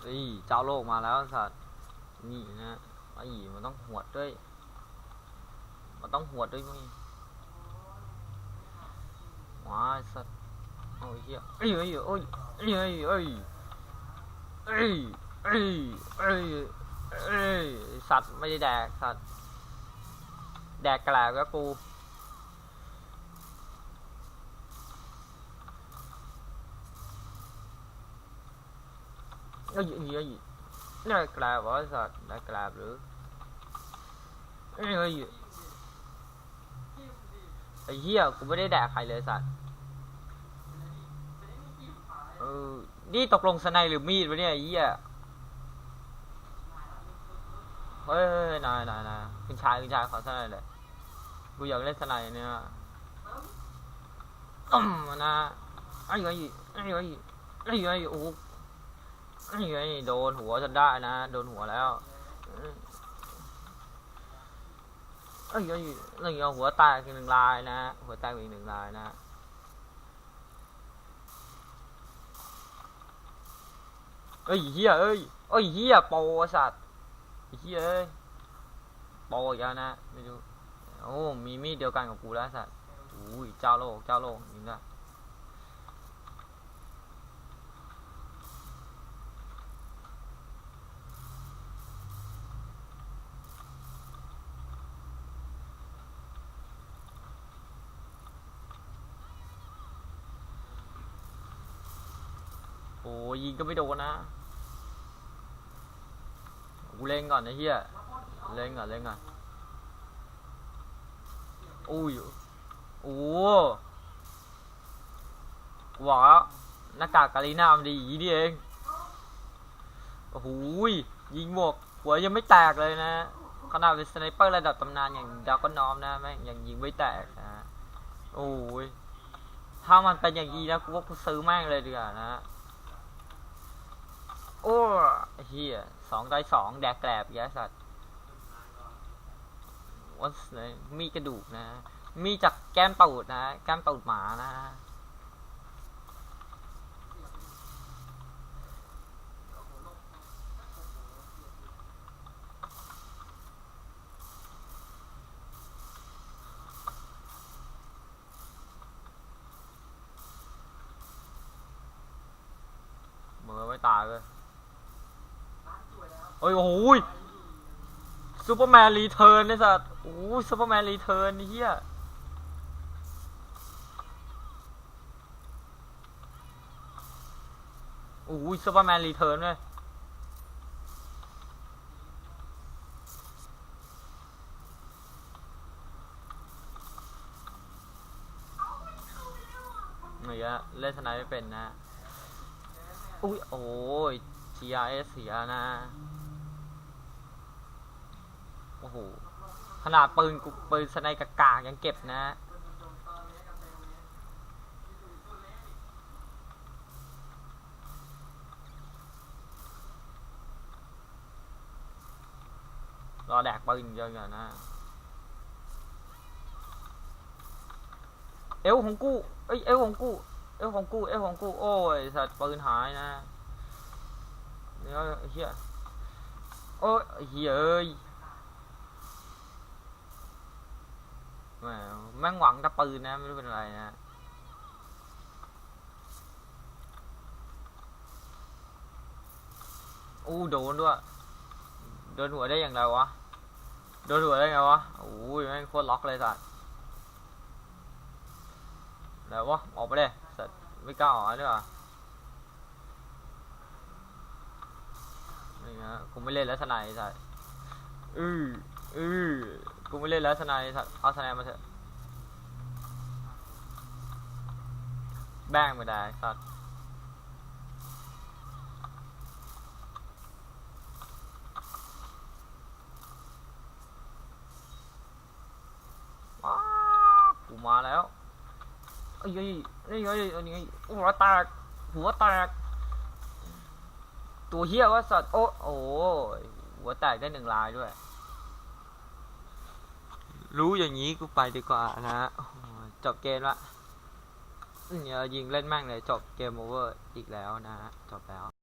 เฮ้ยเจ้าโลกมาแล้วสัตว์นี่นะไอ้มันต้องหวดด้วย มันต้องหวดด้วยมึงว้าสัตว์โอ้ยเหี้ยเอ้ยเอ้ยเอ้ยเอ้ยเอ้ยเอ้ยเอ้ยเอ้ยเอ้ยสัตว์ไม่ได้แดกสัตว์แดกกระแลบก็ เอ้ยเอ้ยเอ้ยได้กลาบเหรอสัตว์ได้กลาบหรือเอ้ยเอ้ยไอ้เหี้ยกูไม่ได้แดกใครเลยสัตว์เออนี่ตกลงสไนหรือมีดวะเนี่ยไอ้เหี้ยเฮ้ยเฮ้ยนายนายนายคุณชายคุณชายขอสไนเลยกูอยากเล่นสไนเนี่ยอืมนะไอ้เอ้ยไอ้เอ้ยไอ้เอ้ยโอ้ นี่ไงโดนหัวจนได้นะ โดนหัวแล้วเอ้ยเอ้ยนี่เอาหัวแตกอีกหนึ่งลายนะ หัวแตกอีกหนึ่งลายนะเอ้ยเฮียเอ้ยเอ้ยเฮียโปรสัตว์เฮียเอ้ยโปอีกแล้วนะไม่รู้โอ้มีมีดเดียวกันกับกูแล้วสัตว์อุ้ยเจ้าโลกเจ้าโลกนี่นะ โอ้ยิงก็ไม่โดนนะ กูเล่นก่อนนะเฮียเล่นก่อนเล่นก่อนอุ้ยโอ้กูบอกแล้วหน้ากากกาลีน่ามันดีอย่างนี้นี่เองโอ้โหยยิงหมวกหัวยังไม่แตกเลยนะขนาดเป็นสไนเปอร์ระดับตำนานอย่างดาวก็นอมนะแม่งยังยิงไม่แตกนะโอ้ยถ้ามันเป็นอย่างนี้นะกูว่ากูซื้อแม่งเลยดีกว่านะ โอ้เฮียสองได้สองแดกแกลบยะสัตว์วัสมีกระดูกนะ มีจากแก้มตูดนะ แก้มตูดหมานะมือไม่ตายเลย โอ้ยโอ้โหยซูเปอร์แมนรีเทิร์นไอ้สัตว์โอ้ยซูเปอร์แมนรีเทิร์นเหี้ยโอ้ยซูเปอร์แมนรีเทิร์นเลยไม่เยอะเล่นสนด์ไม่เป็นนะ อุ้ย โอ้ย GRS เสียนะ โอ้โห ขนาดปืนกปืนสไนกากากยังเก็บนะรอแดกปืนเยอะก่อนนะ เอวของกู เอ้ย เอวของกู เอวของกู เอวของกู โอ้ย สัตว์ปืนหายนะเนี่ยเฮียโอ้ยเฮียเอ้ย แม่งหวังต่ปืนนะ ไม่รู้เป็นอะไรนะอู้โดนด้วย โดนหัวได้อย่างไรวะ โดนหัวได้ไงวะโอ้ยแม่งโคตรล็อกเลยสัตว์แล้ววะออกไปเลยสัตว์ไม่กล้าออกด้วยว่ะนี่ฮะกูไม่เล่นแล้วสนด์สัตว์อืออือ กูไม่เล่นแล้วสนด์สัตว์เอาสนด์มาเถอะแบ้งไม่ได้สัตว์อ้ากูมาแล้วเอ้ยเอ้ยเอ้ยเอ้ยเอ้ยเอ้หัวแตกหัวแตกตัวเฮี้ยวะสัตว์โอ้โอ้ยหัวแตกได้หนึ่งลายด้วย รู้อย่างนี้กูไปดีกว่านะจบเกมละเนี่ยยิงเล่นแม่งเลยจบเกมโอเวอร์อีกแล้วนะจบแล้ว